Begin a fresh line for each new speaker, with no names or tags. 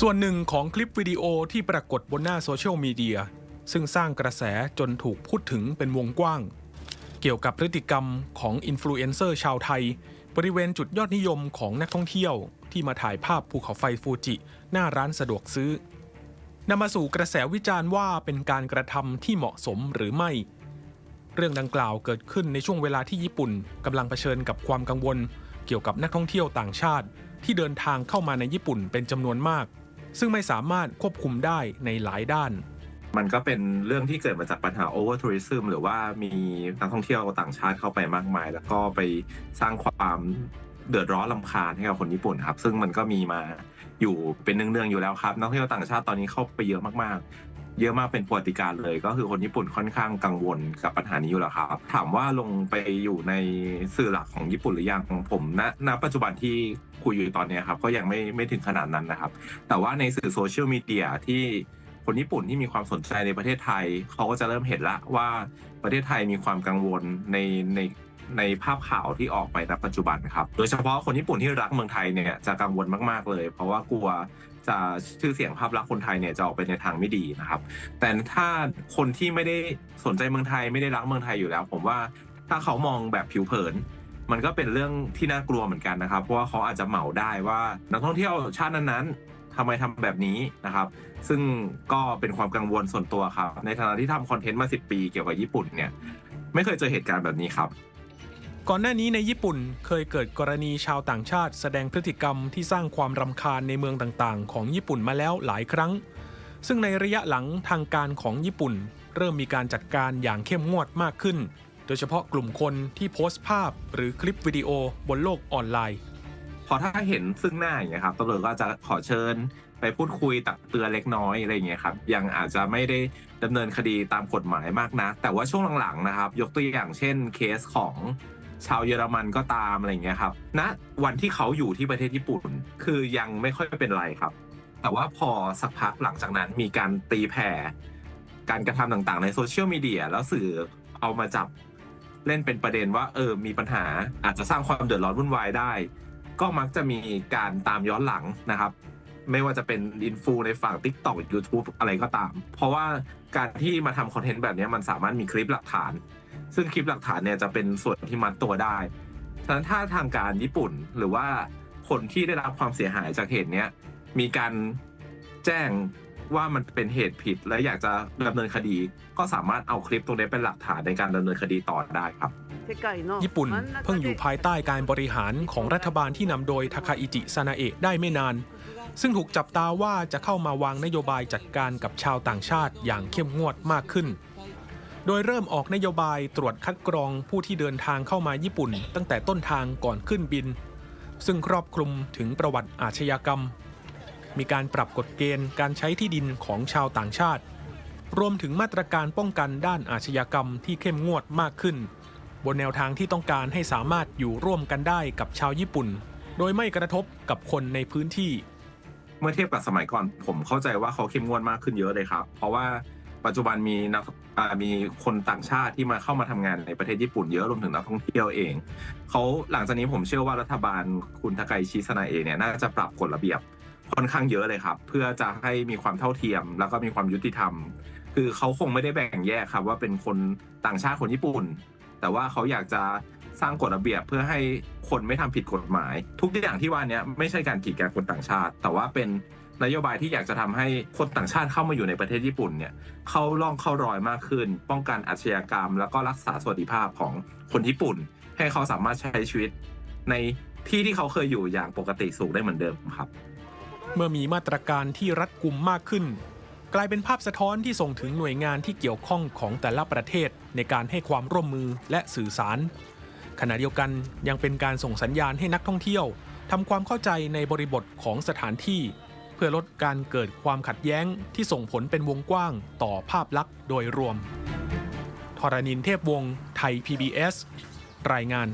ส่วนหนึ่งของคลิปวิดีโอที่ปรากฏบนหน้าโซเชียลมีเดียซึ่งสร้างกระแสจนถูกพูดถึงเป็นวงกว้าง เกี่ยวกับพฤติกรรมของอินฟลูเอนเซอร์ชาวไทย บริเวณจุดยอดนิยมของนักท่องเที่ยว ที่มาถ่ายภาพภูเขาไฟฟูจิ หน้าร้านสะดวกซื้อนำมาสู่กระแสวิจารณ์ว่าเป็นการกระทำที่เหมาะสมหรือไม่ เรื่องดังกล่าวเกิดขึ้นในช่วงเวลาที่ญี่ปุ่นกำลังเผชิญกับความกังวล เกี่ยวกับนักท่องเที่ยวต่างชาติ ที่เดินทางเข้ามาในญี่ปุ่นเป็นจำนวนมาก ซึ่งไม่สามารถควบคุมได้ในหลายด้าน
มันก็เป็นเรื่องที่เกิดมาจากปัญหาโอเวอร์ทัวริซึมหรือว่ามีนักท่องเที่ยวต่างชาติเข้าไปมากมาย แล้วก็ไปสร้างความเดือดร้อนลำคาญให้กับคนญี่ปุ่นครับ ซึ่งมันก็มีมาอยู่เป็นเนืองๆอยู่แล้วครับ นักท่องเที่ยวต่างชาติตอนนี้เข้าไปเยอะมากๆ เยอะมากเป็นประวัติการเลย ก็คือคนญี่ปุ่นค่อนข้างกังวลกับปัญหานี้อยู่แล้วครับ ถามว่าลงไปอยู่ในสื่อหลักของญี่ปุ่นหรือยังผมณณปัจจุบันที่คุยอยู่ตอนนี้ครับก็ยังไม่ไม่ถึงขนาดนั้นนะครับ แต่ว่าในสื่อโซเชียลมีเดียที่คนญี่ปุ่นที่มีความสนใจในประเทศไทย เขาก็จะเริ่มเห็นละว่าประเทศไทยมีความกังวลในใน ในภาพข่าวที่ออกไปณปัจจุบันครับ โดยเฉพาะคนญี่ปุ่นที่รักเมืองไทยเนี่ยจะกังวลมากๆเลย เพราะว่ากลัวจะชื่อเสียงภาพลักษณ์คนไทยเนี่ยจะออกไปในทางไม่ดีนะครับ แต่ถ้าคนที่ไม่ได้สนใจเมืองไทยไม่ได้รักเมืองไทยอยู่แล้ว ผมว่าถ้าเขามองแบบผิวเผิน มันก็เป็นเรื่องที่น่ากลัวเหมือนกันนะครับ เพราะว่าเขาอาจจะเหมาได้ว่านักท่องเที่ยวชาตินั้นๆทำไมทำแบบนี้นะครับ ซึ่งก็เป็นความกังวลส่วนตัวครับ ในฐานะที่ทำคอนเทนต์มา 10 ปีเกี่ยวกับญี่ปุ่นเนี่ยไม่เคยเจอเหตุการณ์แบบนี้ครับ
ก่อนหน้านี้ในญี่ปุ่นเคยเกิดกรณีชาวต่างชาติ แสดงพฤติกรรมที่สร้างความรำคาญในเมืองต่างๆ ของญี่ปุ่นมาแล้วหลายครั้ง ซึ่งในระยะหลังทางการของญี่ปุ่น เริ่มมีการจัดการอย่างเข้มงวดมากขึ้น โดยเฉพาะกลุ่มคนที่โพสต์ภาพหรือคลิปวิดีโอบนโลกออนไลน์
พอถ้าเห็นซึ่งหน้าอย่างเงี้ยครับตำรวจก็จะขอเชิญไปพูดคุยตักเตือนเล็กน้อยอะไรอย่างเงี้ยครับยังอาจจะไม่ได้ดำเนินคดีตามกฎหมายมากนะ แต่ว่าช่วงหลังๆนะครับ ยกตัวอย่างเช่นเคสของ ชาวเยอรมันก็ตามอะไรอย่างเงี้ยครับณวันที่เขาอยู่ที่ประเทศญี่ปุ่น คือยังไม่ค่อยเป็นไรครับ แต่ว่าพอสักพักหลังจากนั้นมีการตีแผ่การกระทำต่างๆ ในโซเชียลมีเดียแล้วสื่อเอามาจับเล่นเป็นประเด็นว่าเออมีปัญหาอาจจะสร้างความเดือดร้อนวุ่นวายได้ ก็มักจะมีการตามย้อนหลังนะครับ ไม่ว่าจะเป็นอินฟูในฝั่ง TikTok YouTube อะไรก็ตาม เพราะว่าการที่มาทำคอนเทนต์แบบนี้มันสามารถมีคลิปหลักฐาน ซึ่งคลิปหลักฐานเนี่ยจะเป็นส่วนที่มัดตัวได้ฉะนั้นถ้าทางการญี่ปุ่นหรือว่าคนที่ได้รับความเสียหายจากเหตุเนี้ยมีการแจ้งว่ามันเป็นเหตุผิดและอยากจะดำเนินคดี ก็สามารถเอาคลิปตรงนี้เป็นหลักฐานในการดำเนินคดีต่อได้ครับ
ญี่ปุ่นเพิ่งอยู่ภายใต้การบริหารของรัฐบาลที่นำโดยทาคาอิจิซานาเอะได้ไม่นาน ซึ่งถูกจับตาว่าจะเข้ามาวางนโยบายจัดการกับชาวต่างชาติอย่างเข้มงวดมากขึ้น โดยเริ่มออกนโยบายตรวจคัดกรองผู้ที่เดินทางเข้ามาญี่ปุ่น ตั้งแต่ต้นทางก่อนขึ้นบิน ซึ่งครอบคลุมถึงประวัติอาชญากรรม มีการปรับกฎเกณฑ์การใช้ที่ดินของชาวต่างชาติ รวมถึงมาตรการป้องกันด้านอาชญากรรมที่เข้มงวดมากขึ้น บนแนวทางที่ต้องการให้สามารถอยู่ร่วมกันได้กับชาวญี่ปุ่น โดยไม่กระทบกับคนในพื้นที่
เมื่อเทียบกับสมัยก่อนผมเข้าใจว่าเขาเข้มงวดมากขึ้นเยอะเลยครับ เพราะว่า ปัจจุบันมีนักมีคนต่างชาติที่มาเข้ามาทำงานในประเทศญี่ปุ่นเยอะรวมถึงนักท่องเที่ยวเองเขาหลังจากนี้ผมเชื่อว่ารัฐบาลคุณทาไกชิซนาเอเนี่ยน่าจะปรับกฎระเบียบค่อนข้างเยอะเลยครับ เพื่อจะให้มีความเท่าเทียม แล้วก็มีความยุติธรรม คือเขาคงไม่ได้แบ่งแยกครับ ว่าเป็นคนต่างชาติคนญี่ปุ่น แต่ว่าเขาอยากจะสร้างกฎระเบียบเพื่อให้คนไม่ทำผิดกฎหมาย ทุกอย่างที่ว่านี้ไม่ใช่การกีดกันคนต่างชาติ แต่ว่าเป็น นโยบายที่อยากจะทำให้คนต่างชาติเข้ามาอยู่ในประเทศญี่ปุ่นเนี่ยเข้าร่องเข้ารอยมากขึ้น ป้องกันอาชญากรรม แล้วก็รักษาสวัสดิภาพของคนญี่ปุ่น ให้เขาสามารถใช้ชีวิต ในที่ที่เขาเคยอยู่อย่างปกติสุขได้เหมือนเดิมครับ
เมื่อมีมาตรการที่รัดกุมมากขึ้น กลายเป็นภาพสะท้อนที่ส่งถึงหน่วยงานที่เกี่ยวข้องของแต่ละประเทศในการให้ความร่วมมือและสื่อสาร ขณะเดียวกันยังเป็นการส่งสัญญาณให้นักท่องเที่ยวทำความเข้าใจในบริบทของสถานที่ พื่อลดการเกิดความขัดแย้งที่ส่งผลเป็นวงกว้างต่อภาพลักษณ์โดยรวมทรณินเทพวงศ์ไทย PBS รายงาน